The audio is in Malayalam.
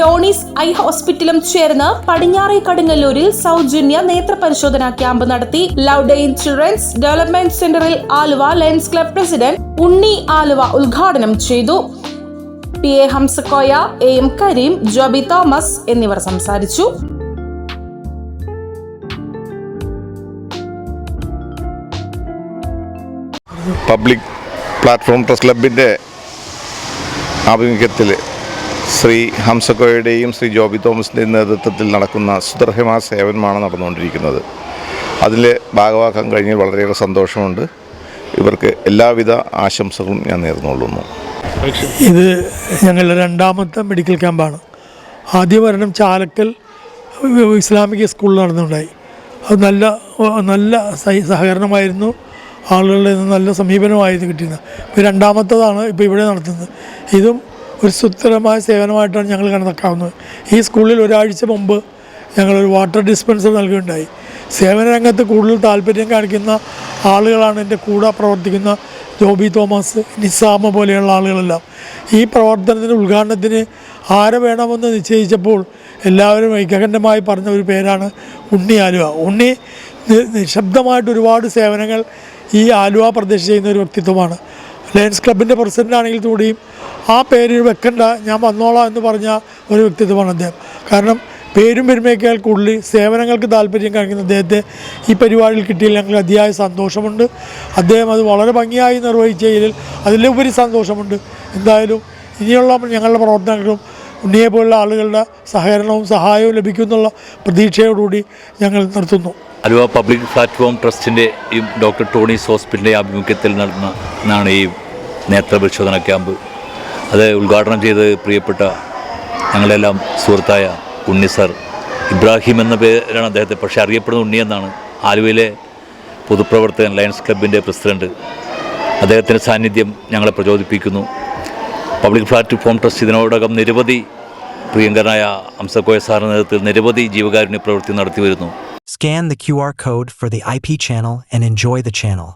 ടോണീസ് ഐ ഹോസ്പിറ്റലും ചേർന്ന് പടിഞ്ഞാറേ കടുങ്ങല്ലൂരിൽ സൗജന്യ നേത്ര പരിശോധനാ ക്യാമ്പ് നടത്തി. ലൗഡെയിൻ ഇൻഷുറൻസ് ഡെവലപ്മെന്റ് സെന്ററിൽ Aluva lions club president Unni Aluva ഉദ്ഘാടനം ചെയ്തു. P A Hamsakoya A M Kareem Joby Thomas എന്നിവർ സംസാരിച്ചു. പബ്ലിക് പ്ലാറ്റ്ഫോം പ്രസ് ക്ലബിന്റെ ആഭിമുഖ്യത്തിൽ ശ്രീ ഹംസക്കോയുടെയും ശ്രീ ജോബി തോമസിന്റെയും നേതൃത്വത്തിൽ നടക്കുന്ന സുദർഹമായ സേവനമാണ് നടന്നുകൊണ്ടിരിക്കുന്നത്. അതിൽ ഭാഗമാക്കാൻ കഴിഞ്ഞ് വളരെയേറെ സന്തോഷമുണ്ട്. ഇവർക്ക് എല്ലാവിധ ആശംസകളും ഞാൻ നേർന്നുകൊള്ളുന്നു. ഇത് ഞങ്ങളുടെ രണ്ടാമത്തെ മെഡിക്കൽ ക്യാമ്പാണ്. ആദ്യ ഭരണം ചാലക്കൽ ഇസ്ലാമിക സ്കൂളിൽ നടന്നുണ്ടായി. അത് നല്ല നല്ല സഹ- സഹകരണമായിരുന്നു. ആളുകളുടെ നല്ല സമീപനമായിരുന്നു കിട്ടിയിരുന്നത്. ഇപ്പോൾ രണ്ടാമത്തതാണ് ഇപ്പോൾ ഇവിടെ നടത്തുന്നത്. ഇതും ഒരു സുസ്ഥിരമായ സേവനമായിട്ടാണ് ഞങ്ങൾ കണക്കാവുന്നത് ഈ സ്കൂളിൽ ഒരാഴ്ച മുമ്പ് ഞങ്ങളൊരു വാട്ടർ ഡിസ്പെൻസർ നൽകുകയുണ്ടായി. സേവന രംഗത്ത് കൂടുതൽ താല്പര്യം കാണിക്കുന്ന ആളുകളാണ് എന്റെ കൂടെ പ്രവർത്തിക്കുന്ന ജോബി തോമസ് നിസാമ പോലെയുള്ള ആളുകളെല്ലാം. ഈ പ്രവർത്തനത്തിന് ഉദ്ഘാടനത്തിന് ആരെ വേണമെന്ന് നിശ്ചയിച്ചപ്പോൾ എല്ലാവരും ഐക്യകണ്ഠമായി പറഞ്ഞ ഒരു പേരാണ് ഉണ്ണി ആലുവ. ഉണ്ണി നിശബ്ദമായിട്ട് ഒരുപാട് സേവനങ്ങൾ ഈ ആലുവ പ്രദേശം ചെയ്യുന്ന ഒരു വ്യക്തിത്വമാണ്. ലയൻസ് ക്ലബിന്റെ പ്രസിഡന്റ് ആണെങ്കിൽ കൂടിയും ആ പേര് വെക്കണ്ട ഞാൻ വന്നോളാം എന്ന് പറഞ്ഞ ഒരു വ്യക്തിത്വമാണ് അദ്ദേഹം. കാരണം പേരും പെരുമയേക്കാൾ കൂടുതൽ സേവനങ്ങൾക്ക് താല്പര്യം കാണിക്കുന്ന അദ്ദേഹത്തെ ഈ പരിപാടിയിൽ കിട്ടിയതിൽ ഞങ്ങൾ അതിയായ സന്തോഷമുണ്ട്. അദ്ദേഹം അത് വളരെ ഭംഗിയായി നിർവഹിച്ചതിൽ അതിലുപരി സന്തോഷമുണ്ട്. എന്തായാലും ഇനിയുള്ള ഞങ്ങളുടെ പ്രവർത്തനങ്ങളും ഉണ്ണിയെ പോലുള്ള ആളുകളുടെ സഹകരണവും സഹായവും ലഭിക്കുമെന്നുള്ള പ്രതീക്ഷയോടുകൂടി ഞങ്ങൾ നിർത്തുന്നു. ആലുവ പബ്ലിക് പ്ലാറ്റ്ഫോം ട്രസ്റ്റിന്റെ ഈ ഡോക്ടർ ടോണീസ് ഹോസ്പിറ്റലിന്റെ ആഭിമുഖ്യത്തിൽ നടന്ന ഈ നേത്രപരിശോധന ക്യാമ്പ് അത് ഉദ്ഘാടനം ചെയ്ത് പ്രിയപ്പെട്ട ഞങ്ങളെല്ലാം സുഹൃത്തായ ഉണ്ണി സർ ഇബ്രാഹിം എന്ന പേരാണ് അദ്ദേഹത്തെ. പക്ഷേ അറിയപ്പെടുന്ന ഉണ്ണി എന്നാണ്. ആലുവയിലെ പൊതുപ്രവർത്തകൻ ലയൺസ് ക്ലബിന്റെ പ്രസിഡന്റ് അദ്ദേഹത്തിന്റെ സാന്നിധ്യം ഞങ്ങളെ പ്രചോദിപ്പിക്കുന്നു. പബ്ലിക് പ്ലാറ്റ്ഫോം ട്രസ്റ്റ് ഇതിനോടകം നിരവധി പ്രിയങ്കരനായ അംസക്കോയ സാറിന്റെ നേതൃത്വത്തിൽ നിരവധി ജീവകാരുണ്യ പ്രവൃത്തി നടത്തി വരുന്നു. Scan the QR code for the IP channel and enjoy the channel.